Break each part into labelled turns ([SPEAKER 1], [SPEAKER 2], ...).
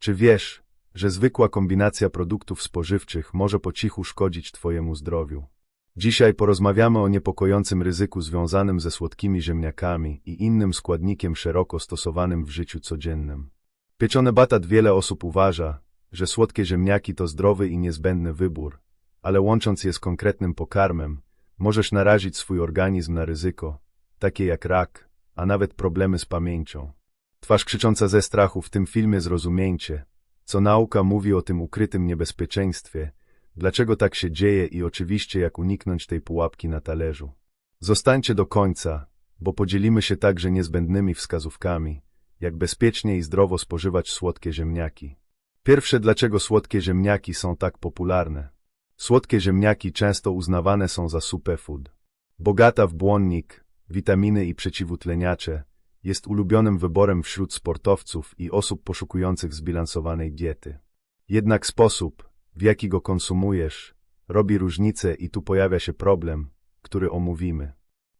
[SPEAKER 1] Czy wiesz, że zwykła kombinacja produktów spożywczych może po cichu szkodzić Twojemu zdrowiu? Dzisiaj porozmawiamy o niepokojącym ryzyku związanym ze słodkimi ziemniakami i innym składnikiem szeroko stosowanym w życiu codziennym. Pieczone batat wiele osób uważa, że słodkie ziemniaki to zdrowy i niezbędny wybór, ale łącząc je z konkretnym pokarmem, możesz narazić swój organizm na ryzyko, takie jak rak, a nawet problemy z pamięcią. Twarz krzycząca ze strachu w tym filmie zrozumiecie, co nauka mówi o tym ukrytym niebezpieczeństwie, dlaczego tak się dzieje i oczywiście jak uniknąć tej pułapki na talerzu. Zostańcie do końca, bo podzielimy się także niezbędnymi wskazówkami, jak bezpiecznie i zdrowo spożywać słodkie ziemniaki. Pierwsze, dlaczego słodkie ziemniaki są tak popularne. Słodkie ziemniaki często uznawane są za superfood. Bogata w błonnik, witaminy i przeciwutleniacze, jest ulubionym wyborem wśród sportowców i osób poszukujących zbilansowanej diety. Jednak sposób, w jaki go konsumujesz, robi różnicę i tu pojawia się problem, który omówimy.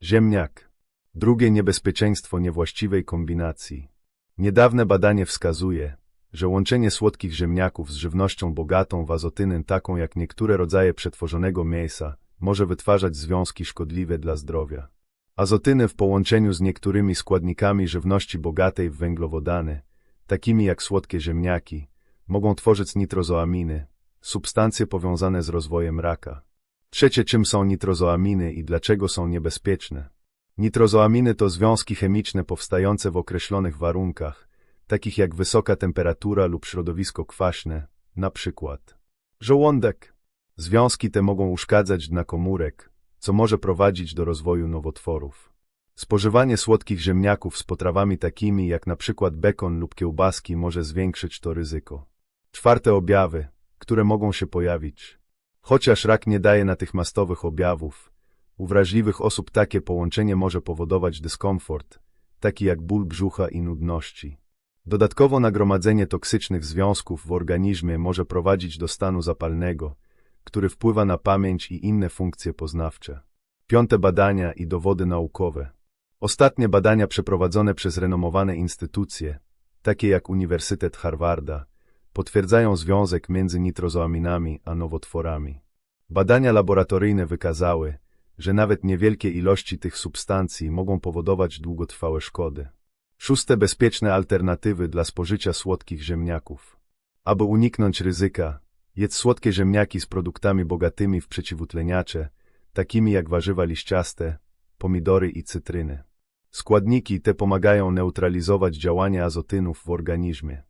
[SPEAKER 1] Ziemniak. Drugie niebezpieczeństwo niewłaściwej kombinacji. Niedawne badanie wskazuje, że łączenie słodkich ziemniaków z żywnością bogatą w azotynę taką jak niektóre rodzaje przetworzonego mięsa może wytwarzać związki szkodliwe dla zdrowia. Azotyny w połączeniu z niektórymi składnikami żywności bogatej w węglowodany, takimi jak słodkie ziemniaki, mogą tworzyć nitrozoaminy, substancje powiązane z rozwojem raka. Trzecie, czym są nitrozoaminy i dlaczego są niebezpieczne. Nitrozoaminy to związki chemiczne powstające w określonych warunkach, takich jak wysoka temperatura lub środowisko kwaśne, na przykład żołądek. Związki te mogą uszkadzać dna komórek, co może prowadzić do rozwoju nowotworów. Spożywanie słodkich ziemniaków z potrawami takimi jak na przykład bekon lub kiełbaski może zwiększyć to ryzyko. Czwarte objawy, które mogą się pojawić. Chociaż rak nie daje natychmiastowych objawów, u wrażliwych osób takie połączenie może powodować dyskomfort, taki jak ból brzucha i nudności. Dodatkowo nagromadzenie toksycznych związków w organizmie może prowadzić do stanu zapalnego, który wpływa na pamięć i inne funkcje poznawcze. Piąte badania i dowody naukowe. Ostatnie badania przeprowadzone przez renomowane instytucje, takie jak Uniwersytet Harvarda, potwierdzają związek między nitrozoaminami a nowotworami. Badania laboratoryjne wykazały, że nawet niewielkie ilości tych substancji mogą powodować długotrwałe szkody. Szóste bezpieczne alternatywy dla spożycia słodkich ziemniaków. Aby uniknąć ryzyka, jedz słodkie ziemniaki z produktami bogatymi w przeciwutleniacze, takimi jak warzywa liściaste, pomidory i cytryny. Składniki te pomagają neutralizować działanie azotynów w organizmie.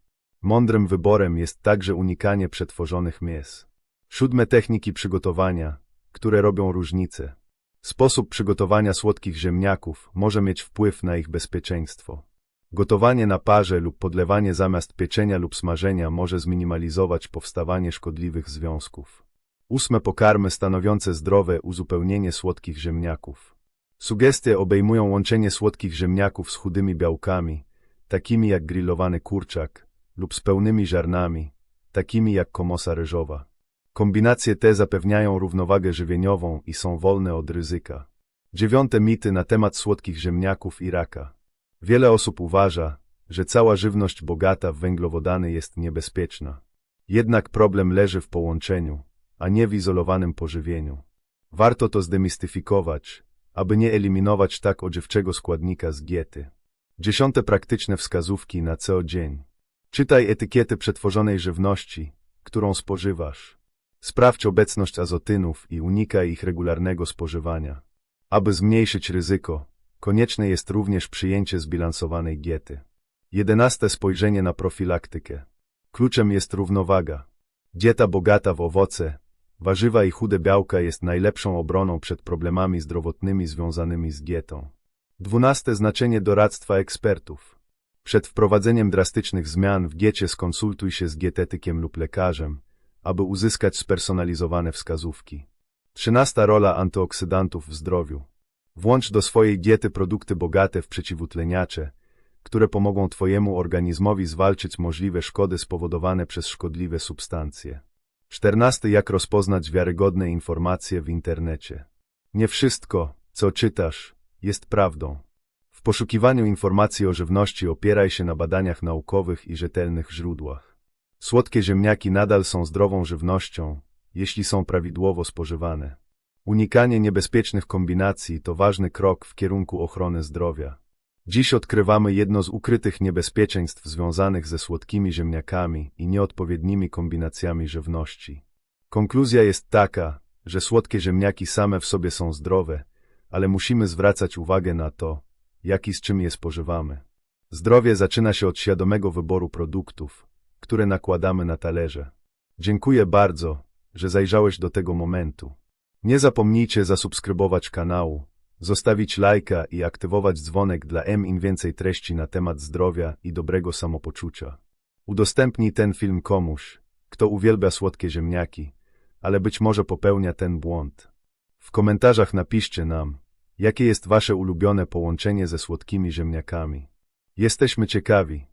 [SPEAKER 1] Mądrym wyborem jest także unikanie przetworzonych mięs. Siódme techniki przygotowania, które robią różnicę. Sposób przygotowania słodkich ziemniaków może mieć wpływ na ich bezpieczeństwo. Gotowanie na parze lub podlewanie zamiast pieczenia lub smażenia może zminimalizować powstawanie szkodliwych związków. Ósme pokarmy stanowiące zdrowe uzupełnienie słodkich ziemniaków. Sugestie obejmują łączenie słodkich ziemniaków z chudymi białkami, takimi jak grillowany kurczak, lub z pełnymi ziarnami, takimi jak komosa ryżowa. Kombinacje te zapewniają równowagę żywieniową i są wolne od ryzyka. Dziewiąte mity na temat słodkich ziemniaków i raka. Wiele osób uważa, że cała żywność bogata w węglowodany jest niebezpieczna. Jednak problem leży w połączeniu, a nie w izolowanym pożywieniu. Warto to zdemistyfikować, aby nie eliminować tak odżywczego składnika z diety. Dziesiąte praktyczne wskazówki na co dzień. Czytaj etykiety przetworzonej żywności, którą spożywasz. Sprawdź obecność azotynów i unikaj ich regularnego spożywania. Aby zmniejszyć ryzyko, konieczne jest również przyjęcie zbilansowanej diety. Jedenaste spojrzenie na profilaktykę. Kluczem jest równowaga. Dieta bogata w owoce, warzywa i chude białka jest najlepszą obroną przed problemami zdrowotnymi związanymi z dietą. Dwunaste znaczenie doradztwa ekspertów. Przed wprowadzeniem drastycznych zmian w diecie skonsultuj się z dietetykiem lub lekarzem, aby uzyskać spersonalizowane wskazówki. Trzynasta rola antyoksydantów w zdrowiu. Włącz do swojej diety produkty bogate w przeciwutleniacze, które pomogą Twojemu organizmowi zwalczyć możliwe szkody spowodowane przez szkodliwe substancje. Czternasty jak rozpoznać wiarygodne informacje w internecie. Nie wszystko, co czytasz, jest prawdą. W poszukiwaniu informacji o żywności opieraj się na badaniach naukowych i rzetelnych źródłach. Słodkie ziemniaki nadal są zdrową żywnością, jeśli są prawidłowo spożywane. Unikanie niebezpiecznych kombinacji to ważny krok w kierunku ochrony zdrowia. Dziś odkrywamy jedno z ukrytych niebezpieczeństw związanych ze słodkimi ziemniakami i nieodpowiednimi kombinacjami żywności. Konkluzja jest taka, że słodkie ziemniaki same w sobie są zdrowe, ale musimy zwracać uwagę na to, jak i z czym je spożywamy. Zdrowie zaczyna się od świadomego wyboru produktów, które nakładamy na talerze. Dziękuję bardzo, że zajrzałeś do tego momentu. Nie zapomnijcie zasubskrybować kanału, zostawić lajka i aktywować dzwonek dla M im więcej treści na temat zdrowia i dobrego samopoczucia. Udostępnij ten film komuś, kto uwielbia słodkie ziemniaki, ale być może popełnia ten błąd. W komentarzach napiszcie nam, jakie jest wasze ulubione połączenie ze słodkimi ziemniakami. Jesteśmy ciekawi,